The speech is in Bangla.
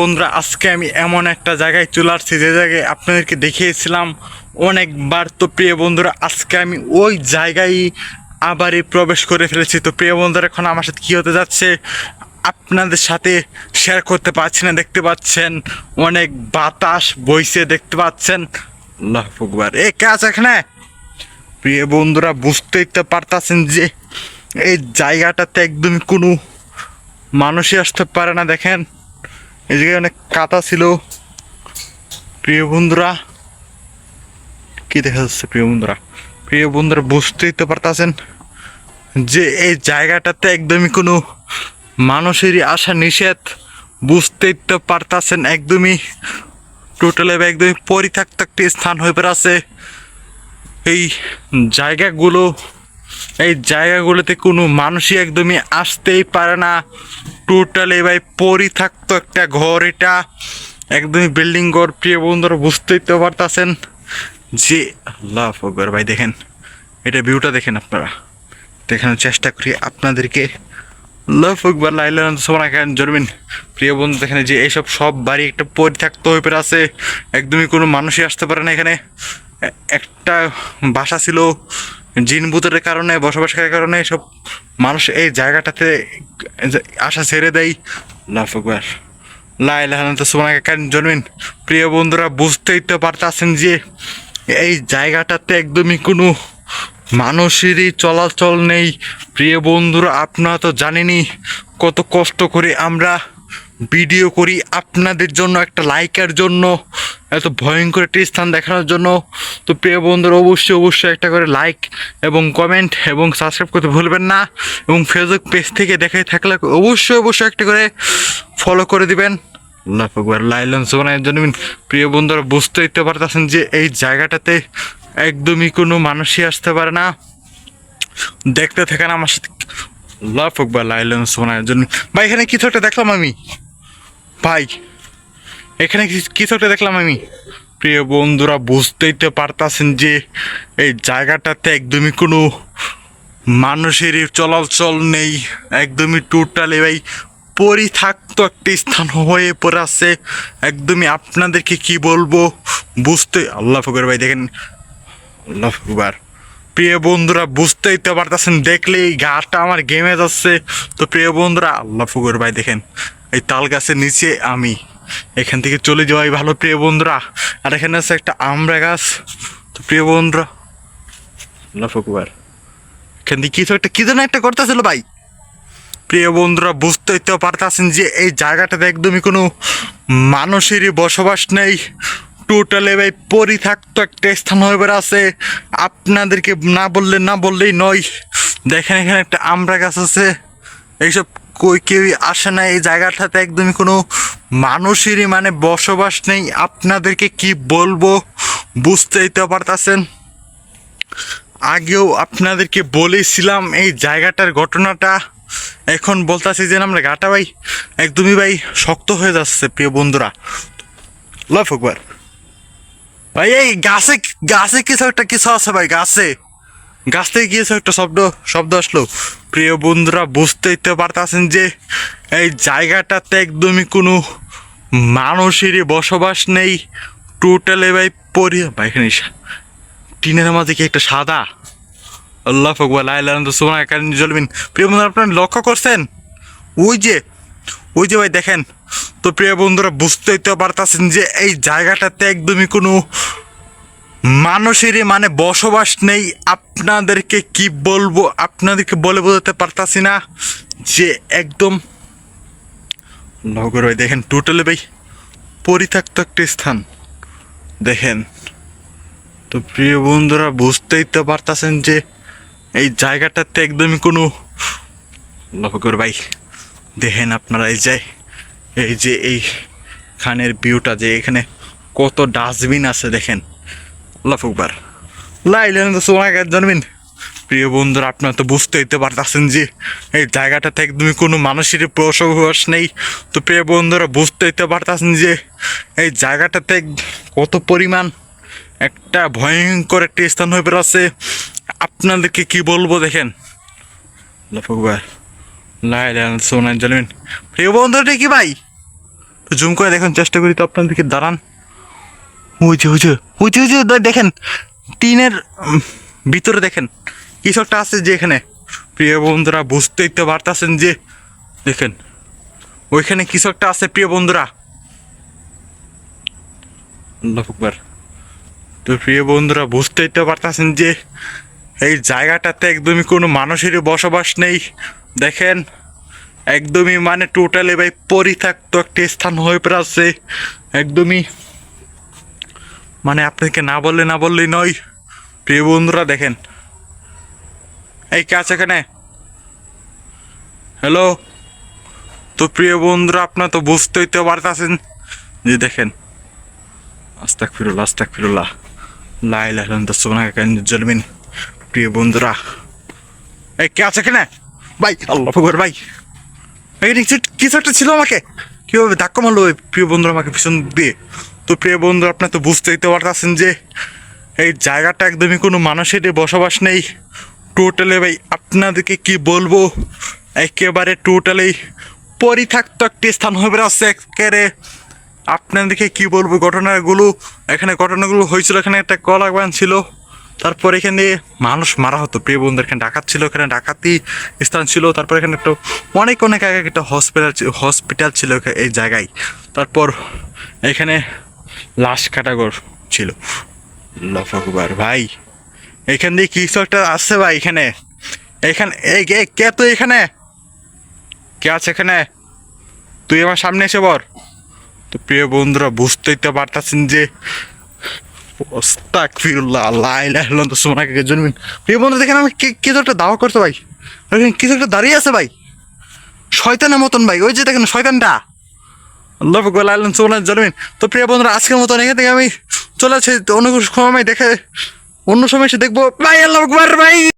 বন্ধুরা, আজকে আমি এমন একটা জায়গায় চলে আসছি, যে জায়গায় আপনাদেরকে দেখিয়েছিলাম অনেকবার। তো প্রিয় বন্ধুরা, আজকে আমি ওই জায়গায় আবারই প্রবেশ করে ফেলেছি। তো প্রিয় বন্ধুরা, এখন আমার সাথে কী হতে যাচ্ছে, আপনাদের সাথে শেয়ার করতে পারছি না, দেখতে পাচ্ছেন অনেক বাতাস বইছে, দেখতে পাচ্ছেন। আল্লাহ ফুকবার এ, কে আছে এখানে? প্রিয় বন্ধুরা, বুঝতেই তো পারতাছেন যে এই জায়গাটাতে একদমই কোনো মানুষই আসতে পারে না, দেখেন। এই জায়গায় অনেক কাটা ছিল। প্রিয় বন্ধুরা, কি দেখা যাচ্ছে প্রিয় বন্ধুরা? প্রিয় বন্ধুরা, বুঝতেই তো পারতাছেন যে এই জায়গাটাতে একদমই কোনো মানুষেরই আসা নিষেধ। বুঝতেই তো পারতাছেন একদমই। টোটালে একদমই পরিত্যক্ত একটি স্থান হয়ে পড়াছে। এই জায়গাগুলো এই জায়গাগুলোতে কোনো মানুষই একদমই আসতেই পারে না। টোটালি ভাই, পরিত্যক্ত একটা ঘর এটা। একদমই বিল্ডিং ঘর, প্রিয় বন্ধুরা, বুঝতেই তো পারতাছেন যে আল্লাহ আকবর। ভাই, দেখেন, এটা ভিউটা দেখেন আপনারা। দেখানোর চেষ্টা করি আপনাদেরকে। লাভ একবার লাইলান সোনা কেন জরমিন প্রিয় বন্ধু, দেখেন যে এইসব সব বাড়ি একটা পরিত্যক্ত হয়ে পড়ে আছে। একদমই কোনো মানুষই আসতে পারে না এখানে। একটা বাসা ছিল জিন ভূতের কারণে বসবাস করার কারণে, সব মানুষ এই জায়গাটাতে আশা ছেড়ে দেয়। লাভ একবার লাইলান তো সোনা কেন জরমিন প্রিয় বন্ধুরা, বুঝতেই তো পারতেছেন যে এই জায়গাটাতে একদমই কোনো মানুষেরই চলাচল নেই। প্রিয় বন্ধুরা, আপনারা তো জানেনই কত কষ্ট করে আমরা ভিডিও করি। আপনাদের জন্য, একটা লাইকের জন্য। এত ভয়ঙ্কর একটি স্থান দেখানোর জন্য। তো প্রিয় বন্ধুরা, অবশ্যই অবশ্যই একটা করে লাইক এবং কমেন্ট এবং সাবস্ক্রাইব করতে ভুলবেন না। এবং ফেসবুক পেজ থেকে দেখে থাকলে অবশ্যই অবশ্যই একটা করে ফলো করে দিবেন। আল্লাহ সোনার জন্য প্রিয় বন্ধুরা বুঝতে দিতে পারতেছেন যে এই জায়গাটাতে একদমই কোনো মানুষই আসতে পারে না। দেখতে থাকেন আমার সাথে। আল্লাহ আকবার, লাইলন সোনার জন্য ভাই, এখানে কিছু একটা দেখলাম আমি। ভাই এখানে কিছু একটা দেখলাম আমি? প্রিয় বন্ধুরা, বুঝতেই তো পারতাছেন যে এই জায়গাটাতে একদমই কোনো মানুষেরই চলাচল নেই। একদমই টোটালি ভাই পরিত্যক্ত একটি স্থান হয়ে পড়ে আছে একদমই আপনাদেরকে কি বলব? বুঝতে আল্লাহ ফকর ভাই, দেখেন। আল্লাহ ফকবার প্রিয় বন্ধুরা, বুঝতেই তো পারতেছেন, দেখলেই গাটা আমার গেমে যাচ্ছে। তো প্রিয় বন্ধুরা, আল্লাহ ফকর ভাই, দেখেন। এই তাল গাছের নিচে আমি এখান থেকে চলে যাওয়াই ভালো প্রিয় বন্ধুরা। আর এখানে আছে একটা আমড়া গাছ। তো প্রিয় বন্ধুরা আল্লাহ ফকবার এখান থেকে কিছু একটা কি যেন একটা করতেছিল ভাই? প্রিয় বন্ধুরা বুঝতেই তো পারতেছেন যে এই জায়গাটাতে একদমই কোনো মানুষেরই বসবাস নেই। টোটালে ভাই পরিত্যক্ত একটা স্থান হয়ে আছে আপনাদেরকে না বললে না বললেই নয়। দেখেন এখানে একটা আমড়া গাছ আছে। এইসব কই কেউই আসে না এই জায়গাটাতে একদমই কোনো মানুষেরই মানে বসবাস নেই। আপনাদেরকে কি বলব? বুঝতেই তো পারতেছেন? আগেও আপনাদেরকে বলেছিলাম এই জায়গাটার ঘটনাটা। এখন বলতেছি যে আমরা গাটা ভাই, একদমই ভাই শক্ত হয়ে যাচ্ছে প্রিয় বন্ধুরা। লফ একবার ভাই, এই গাছে গাছে কিছু একটা কিছু আছে ভাই, গাছে। গাছ থেকে গিয়েছে একটা শব্দ শব্দ আসলো। প্রিয় বন্ধুরা, বুঝতেই তো পারতেছেন যে এই জায়গাটাতে একদমই কোনো মানুষেরই বসবাস নেই। টোটালে ভাই, পরি ভাই এখানে টিনের মাঝে কি একটা সাদা? আল্লাহ ফকবাল আইলান্দ সোনা কারণ জলবিন প্রিয় বন্ধুরা, আপনারা লক্ষ্য করছেন? ওই যে ওই যে ভাই, দেখেন। তো প্রিয় বন্ধুরা, বুঝতেই তো পারতেছেন যে এই জায়গাটাতে একদমই কোনো মানুষেরই মানে বসবাস নেই, আপনাদেরকে কি বলব, আপনাদেরকে বলে বোঝাতে পারতাছি না যে একদম নগর ভাই দেখেন টোটালি ভাই, পরিত্যক্ত একটা স্থান। দেখেন, তো প্রিয় বন্ধুরা, বুঝতেই তো পারতাছেন যে এই জায়গাটাতে একদমই কোনো করে ভাই। দেখেন আপনারা এই যে এই যে এই খানের ভিউটা যে এখানে কত ডাস্টবিন আছে, দেখেন। লফকবার লাইলেন তো সোনাকে জানবেন প্রিয় বন্ধুরা, আপনারা তো বুঝতেই তো পারতেছেন যে এই জায়গাটা জায়গাটাতে একদমই কোনো মানুষের বসবাস নেই। তো প্রিয় বন্ধুরা, বুঝতেই তো পারতেছেন যে এই জায়গাটা জায়গাটাতে কত পরিমাণ একটা ভয়ঙ্কর একটা স্থান হয়ে বেরোচ্ছে আপনাদেরকে কি বলব দেখেন? লফকবার লাইলেন সোনা জানবেন প্রিয় বন্ধুটা কি ভাই। জুম করে দেখুন চেষ্টা করি তো আপনাদেরকে, দাঁড়ান। ওই যে ওই যে ওই যে ওই যে দেখেন। টিনের ভিতরে দেখেন। কিছু একটা আছে যে এখানে? প্রিয় বন্ধুরা, বুঝতেই তো পারতেছেন যে, দেখেন। ওইখানে কিছু একটা আছে, প্রিয় বন্ধুরা? তো প্রিয় বন্ধুরা, বুঝতেই তো পারতেছেন যে, এই জায়গাটাতে একদমই কোনো মানুষেরই বসবাস নেই। দেখেন, একদমই মানে টোটালি ভাই পরিত্যক্ত একটা স্থান হয়ে পড়াচ্ছে একদমই মানে আপনাকে না বললে, না বললেই নয়। প্রিয় বন্ধুরা, দেখেন। এই কে আছে এখানে। হ্যালো তো প্রিয় বন্ধুরা, আপনার তো বুঝতেই তো পারতেছেন যে দেখেন। আস্তাক ফিরুল্লাহ আস্তাক ফিরুল্লাহ লাইলা সোনা জলমিন প্রিয় বন্ধুরা, এই কে আছে এখানে। ভাই, আল্লাহ ভাই। এই কিছু একটা ছিল আমাকে। কীভাবে ধাক্কা মারলো প্রিয় বন্ধুরা আমাকে ভীষণ দিয়ে? তো প্রিয় বন্ধু আপনার তো বুঝতেই তো পারতেছেন যে এই জায়গাটা একদমই কোনো মানুষের বসবাস নেই। টোটালি ভাই, আপনাদেরকে কি বলব? একেবারে টোটালি পরিত্যক্ত একটি স্থান হয়ে বেড়াচ্ছে একেবারে। আপনাদেরকে কি বলব ঘটনাগুলো? এখানে ঘটনাগুলো হয়েছিল, এখানে একটা কলা বাগান ছিল। তারপর এখানে মানুষ মারা হতো। প্রিয় বন্ধু এখানে ডাকাত ছিল, এখানে ডাকাতি স্থান ছিল, তারপর এখানে একটা অনেক অনেক আগে একটা হসপিটাল হসপিটাল ছিল এই জায়গায়। তারপর এখানে লাশ কাটাগর ছিল। লফাকুবার ভাই। এখান দিয়ে কিছু একটা আসছে ভাই এখানে? এখানে এই কে- তুই এখানে? কে আছে এখানে? তুই আমার সামনে এসে বর তো প্রিয় বন্ধুরা, বুঝতেই তো পারতেছেন যে প্রিয় বন্ধু, দেখেন আমি একটা দাওয়া ভাই? একটা দাঁড়িয়ে আছে ভাই? শয়তানের মতন ভাই। ওই যে দেখেন শয়তানটা। তো প্রিয় বন্ধুরা, আজকের মতন এখান থেকে আমি চলে আসছি। অন্য সময় দেখে অন্য সময় এসে দেখব। ভাই, আল্লাহ ভাই!